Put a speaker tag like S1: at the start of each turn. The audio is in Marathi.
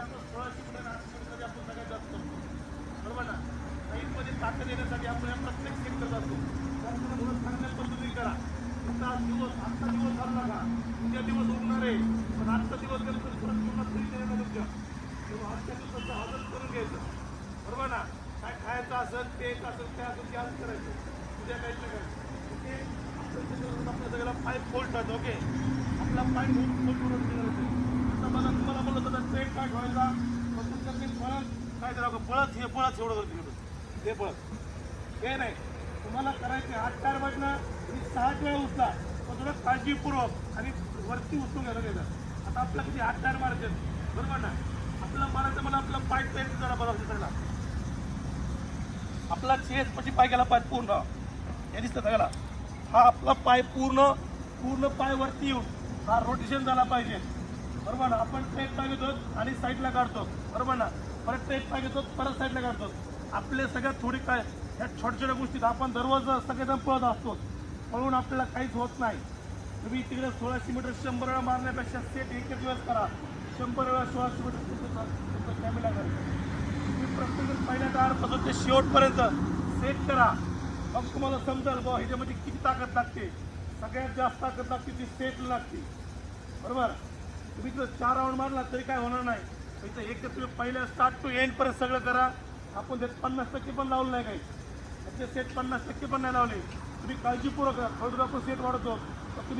S1: आपण सोळाशे मीटर आठशे आपण सगळ्यात जास्त करतो. बरोबर ना? साईडमध्ये ताकद येण्यासाठी आपण या प्रत्येक सेट करत त्यामुळे थोडं चांगल्या पद्धतीने करा. आता आज दिवस आजचा दिवस झाला का? उद्या दिवस उगणार आहे. पण आजचा दिवस गेला तर परत पुन्हा फ्री नाही तुमच्या तेव्हा आजच्या दिवसाचं हजर करून घ्यायचं. बरोबर ना? काय खायचं असेल ते असेल ते असेल ते आज करायचं. उद्या काहीच नाही करायचं. ओके? आपल्या आपल्या सगळ्याला पाय फोल्ट फोल्टात ओके? आपला पाय फोल्ट फोल्ट करून होतं तुम्हाला बोलत काय ठेवायचा मग पळत काय करावं पळत हे पळत एवढं करतो हे पळत. हे नाही. तुम्हाला करायचे आठ चार वाजणार तुम्ही सहा वेळा उचला पण थोडं काळजीपूर्वक आणि वरती उचलून घ्यायला घेतात आता आपलं किती आठ चार मारायचे बरोबर ना? आपलं मारायचं मला आपलं पाय ट्रेन जरा बरं सगळा आपला चेस म्हणजे पाय गेला पाय पूर्ण. हे दिसतं सगळ्याला. हा आपला पाय पूर्ण पूर्ण पाय वरती येऊन हा रोटेशन झाला पाहिजे. बरोबर ना आपण ट्रेक पाय घेतो आणि साईडला काढतो. बरोबर ना परत ट्रेक पाय घेतो परत साईडला काढतो. आपले सगळ्यात थोडी काय ह्या छोट्या छोट्या गोष्टीत आपण दररोज सगळेजण पळत असतो. पळून आपल्याला काहीच होत नाही. तुम्ही तिकडे सोळाशे मीटर शंभर वेळा मारण्यापेक्षा सेट एक दिवस करा. शंभर वेळा सोळाशे मीटर कॅमेरा करा. तुम्ही प्रत्येक पहिल्या दारपासून ते शेवटपर्यंत सेट करा. मग तुम्हाला समजेल बुवा ह्याच्यामध्ये किती ताकद लागते. सगळ्यात जास्त ताकद लागते ती सेटला लागते. बरोबर? तुम्ही जर चार राऊंड मारला तरी काय होणार नाही. इथं एक तर तुम्ही पहिल्या स्टार्ट टू एंड पर्यंत सगळं करा. आपण त्यात पन्नास टक्के पण लावलं नाही काही. त्याचे सेट पन्नास टक्के पण नाही लावले. तुम्ही काळजीपूर्वक करा. थोडं आपण सेट वाढवतो. तर तुम्ही